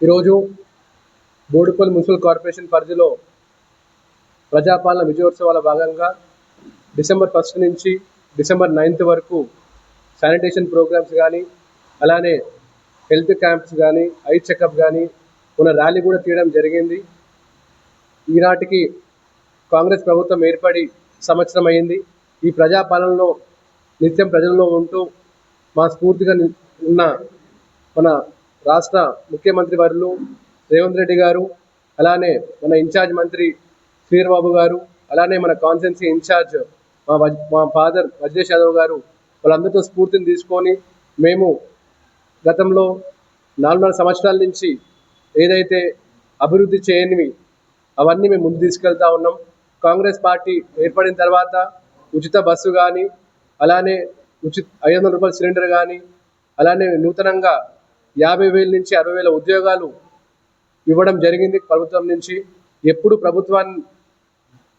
ఈరోజు Boduppal municipal corporation పరిధిలో ప్రజాపాలన విజయోత్సవాల భాగంగా డిసెంబర్ ఫస్ట్ నుంచి డిసెంబర్ నైన్త్ వరకు శానిటేషన్ ప్రోగ్రామ్స్ కానీ అలానే హెల్త్ క్యాంప్స్ కానీ ఐ చెకప్ కానీ ఉన్న ర్యాలీ కూడా తీయడం జరిగింది. ఈనాటికి కాంగ్రెస్ ప్రభుత్వం ఏర్పడి సంవత్సరం అయింది. ఈ ప్రజాపాలనలో నిత్యం ప్రజల్లో ఉంటూ మా స్ఫూర్తిగా ఉన్న మన రాష్ట్ర ముఖ్యమంత్రి వర్యులు రేవంత్ రెడ్డి గారు అలానే మన ఇన్ఛార్జ్ మంత్రి శ్రీరబాబు గారు అలానే మన కాన్స్టెన్సీ ఇన్ఛార్జ్ మా మా ఫాదర్ వజ్రేష్ యాదవ్ గారు వాళ్ళందరితో స్ఫూర్తిని తీసుకొని మేము గతంలో నాలుగున్నర సంవత్సరాల నుంచి ఏదైతే అభివృద్ధి చేయనివి అవన్నీ మేము ముందు తీసుకెళ్తా ఉన్నాం. కాంగ్రెస్ పార్టీ ఏర్పడిన తర్వాత ఉచిత బస్సు కానీ అలానే ఉచిత ఐదు వందల రూపాయల సిలిండర్ కానీ అలానే నూతనంగా యాభై వేల నుంచి అరవై వేల ఉద్యోగాలు ఇవ్వడం జరిగింది ప్రభుత్వం నుంచి. ఎప్పుడు ప్రభుత్వాన్ని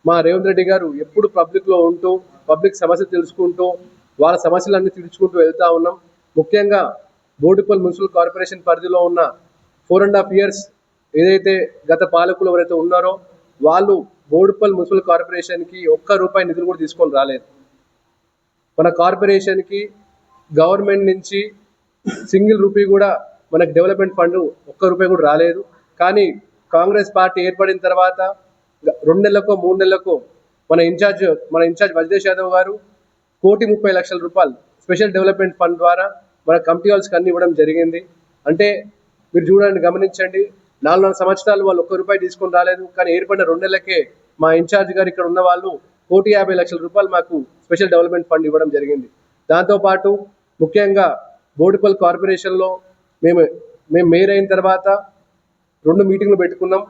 మా రేవంత్ రెడ్డి గారు ఎప్పుడు పబ్లిక్లో ఉంటూ పబ్లిక్ సమస్య తెలుసుకుంటూ వాళ్ళ సమస్యలన్నీ తీర్చుకుంటూ వెళ్తూ ఉన్నాం. ముఖ్యంగా బోడిపల్ మున్సిపల్ కార్పొరేషన్ పరిధిలో ఉన్న ఫోర్ అండ్ హాఫ్ ఇయర్స్ ఏదైతే గత పాలకులు ఎవరైతే ఉన్నారో వాళ్ళు బోడిపల్ మున్సిపల్ కార్పొరేషన్కి ఒక్క రూపాయి నిధులు కూడా తీసుకొని రాలేదు. మన కార్పొరేషన్కి గవర్నమెంట్ నుంచి సింగిల్ రూపీ కూడా మనకు డెవలప్మెంట్ ఫండ్ ఒక్క రూపాయి కూడా రాలేదు. కానీ కాంగ్రెస్ పార్టీ ఏర్పడిన తర్వాత రెండు నెలలకో మూడు నెలలకో మన ఇన్ఛార్జ్ మన ఇన్ఛార్జ్ వజదేశ్ యాదవ్ గారు కోటి ముప్పై లక్షల రూపాయలు స్పెషల్ డెవలప్మెంట్ ఫండ్ ద్వారా మన కమిటీ హాల్స్కి అన్ని ఇవ్వడం జరిగింది. అంటే మీరు చూడండి గమనించండి. నాలుగు నాలుగు సంవత్సరాలు వాళ్ళు ఒక్క రూపాయి తీసుకొని రాలేదు. కానీ ఏర్పడిన రెండు నెలలకే మా ఇన్ఛార్జ్ గారు ఇక్కడ ఉన్న వాళ్ళు కోటి యాభై లక్షల రూపాయలు మాకు స్పెషల్ డెవలప్మెంట్ ఫండ్ ఇవ్వడం జరిగింది. దాంతోపాటు ముఖ్యంగా బోడిపల్ కార్పొరేషన్లో మేము మేము మేయర్ అయిన తర్వాత రెండు మీటింగ్లు పెట్టుకున్నాం.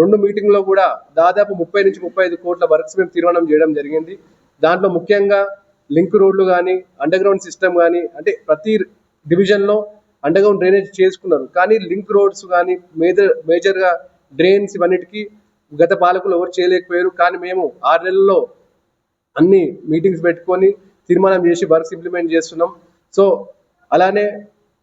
రెండు మీటింగ్లో కూడా దాదాపు ముప్పై నుంచి ముప్పై ఐదు కోట్ల వర్క్స్ మేము తీర్మానం చేయడం జరిగింది. దాంట్లో ముఖ్యంగా లింక్ రోడ్లు కానీ అండర్గ్రౌండ్ సిస్టమ్ కానీ అంటే ప్రతి డివిజన్లో అండర్గ్రౌండ్ డ్రైనేజ్ చేసుకున్నారు. కానీ లింక్ రోడ్స్ కానీ మేజర్ మేజర్గా డ్రైన్స్ ఇవన్నిటికీ గత పాలకులు ఎవరు చేయలేకపోయారు. కానీ మేము ఆరు నెలల్లో అన్ని మీటింగ్స్ పెట్టుకొని తీర్మానం చేసి వర్క్స్ ఇంప్లిమెంట్ చేస్తున్నాం. సో అలానే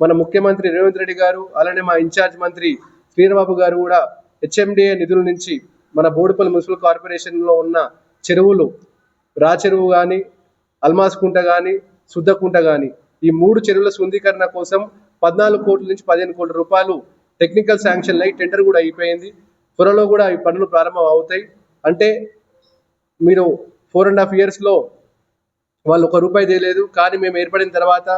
మన ముఖ్యమంత్రి రేవంత్ రెడ్డి గారు అలానే మా ఇన్ఛార్జ్ మంత్రి శ్రీరబాబు గారు కూడా హెచ్ఎండిఏ నిధుల నుంచి మన బోడుపల్లి మున్సిపల్ కార్పొరేషన్లో ఉన్న చెరువులు రాచెరువు కానీ అల్మాస్ కుంట కానీ శుద్ధకుంట కానీ ఈ మూడు చెరువుల శుద్ధీకరణ కోసం పద్నాలుగు కోట్ల నుంచి పదిహేను కోట్ల రూపాయలు టెక్నికల్ శాంక్షన్ అయి టెండర్ కూడా అయిపోయింది. త్వరలో కూడా ఈ పనులు ప్రారంభం అవుతాయి. అంటే మీరు ఫోర్ అండ్ హాఫ్ ఇయర్స్లో వాళ్ళు ఒక రూపాయి తెలియలేదు కానీ మేము ఏర్పడిన తర్వాత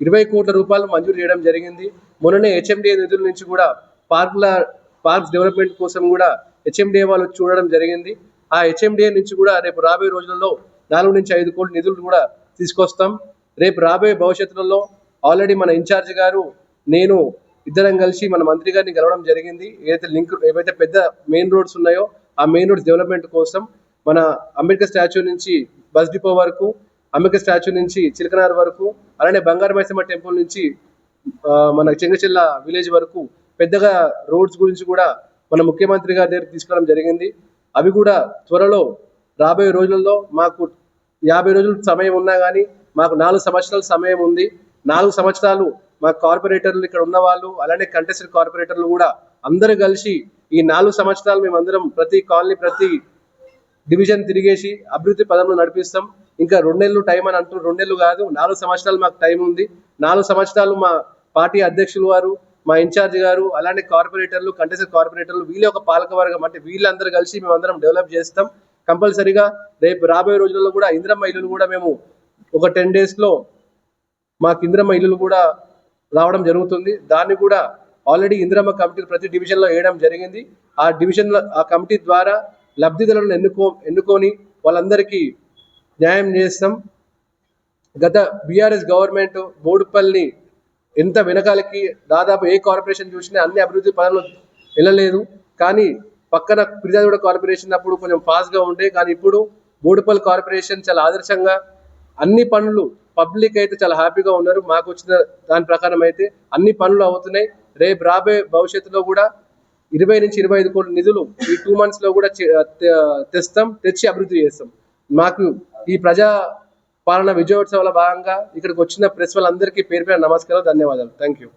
ఇరవై కోట్ల రూపాయలు మంజూరు చేయడం జరిగింది. మొన్ననే హెచ్ఎండిఏ నిధుల నుంచి కూడా పార్కుల పార్క్స్ డెవలప్మెంట్ కోసం కూడా హెచ్ఎండిఏ వాళ్ళు చూడడం జరిగింది. ఆ హెచ్ఎండిఏ నుంచి కూడా రేపు రాబోయే రోజులలో నాలుగు నుంచి ఐదు కోట్ల నిధులు కూడా తీసుకొస్తాం. రేపు రాబోయే భవిష్యత్తులో ఆల్రెడీ మన ఇన్ఛార్జ్ గారు నేను ఇద్దరం కలిసి మన మంత్రి గారిని కలవడం జరిగింది. ఏదైతే లింక్ ఏవైతే పెద్ద మెయిన్ రోడ్స్ ఉన్నాయో ఆ మెయిన్ రోడ్స్ డెవలప్మెంట్ కోసం మన అంబేద్కర్ స్టాచ్యూ నుంచి బస్ డిపో వరకు అంబిక స్టాచ్యూ నుంచి చిలకనార్ వరకు అలానే బంగారు మైసమ్మ టెంపుల్ నుంచి మన చెంగచెల్ల విలేజ్ వరకు పెద్దగా రోడ్స్ గురించి కూడా మన ముఖ్యమంత్రి గారి దగ్గర తీసుకోవడం జరిగింది. అవి కూడా త్వరలో రాబోయే రోజుల్లో మాకు యాభై రోజులు సమయం ఉన్నా కానీ మాకు నాలుగు సంవత్సరాల సమయం ఉంది. నాలుగు సంవత్సరాలు మా కార్పొరేటర్లు ఇక్కడ ఉన్న వాళ్ళు అలానే కంటెస్టెడ్ కార్పొరేటర్లు కూడా అందరూ కలిసి ఈ నాలుగు సంవత్సరాలు మేమందరం ప్రతి కాలనీ ప్రతి డివిజన్ తిరిగేసి అభివృద్ధి పదంలో నడిపిస్తాం. ఇంకా రెండేళ్ళు టైం అని అంటూ రెండేళ్ళు కాదు నాలుగు సంవత్సరాలు మాకు టైం ఉంది. నాలుగు సంవత్సరాలు మా పార్టీ అధ్యక్షులు వారు మా ఇన్ఛార్జ్ గారు అలానే కార్పొరేటర్లు కంటెస్టెడ్ కార్పొరేటర్లు వీళ్ళే ఒక పాలక వర్గం అంటే వీళ్ళందరూ కలిసి మేమందరం డెవలప్ చేస్తాం. కంపల్సరీగా రేపు రాబోయే రోజుల్లో కూడా ఇందిరమ్మ ఇల్లులు కూడా మేము ఒక టెన్ డేస్లో మాకు ఇందిరమ్మ ఇల్లులు కూడా రావడం జరుగుతుంది. దాన్ని కూడా ఆల్రెడీ ఇందిరమ్మ కమిటీ ప్రతి డివిజన్లో వేయడం జరిగింది. ఆ డివిజన్లో ఆ కమిటీ ద్వారా లబ్ధిదారులను ఎన్నుకో ఎన్నుకొని వాళ్ళందరికీ న్యాయం చేస్తాం గత బీఆర్ఎస్ గవర్నమెంట్ బోడుపల్లి ఎంత వెనకాలకి దాదాపు ఏ కార్పొరేషన్ చూసినా అన్ని అభివృద్ధి పనులు వెళ్ళలేదు. కానీ పక్కన ఫిర్యాదుగూడ కార్పొరేషన్ అప్పుడు కొంచెం ఫాస్ట్గా ఉండే. కానీ ఇప్పుడు బోడుపల్లి కార్పొరేషన్ చాలా ఆదర్శంగా అన్ని పనులు పబ్లిక్ అయితే చాలా హ్యాపీగా ఉన్నారు. మాకు వచ్చిన దాని ప్రకారం అయితే అన్ని పనులు అవుతున్నాయి. రేపు రాబోయే భవిష్యత్తులో కూడా ఇరవై నుంచి ఇరవై ఐదు కోట్ల నిధులు ఈ టూ మంత్స్లో కూడా చే- తె- తెస్తాం తెచ్చి అభివృద్ధి చేస్తాం. మాకు ఈ ప్రజా పాలన విజయోత్సవాల భాగంగా ఇక్కడికి వచ్చిన ప్రెస్ వాళ్ళందరికీ పేరు పేరు నమస్కారం ధన్యవాదాలు. Thank you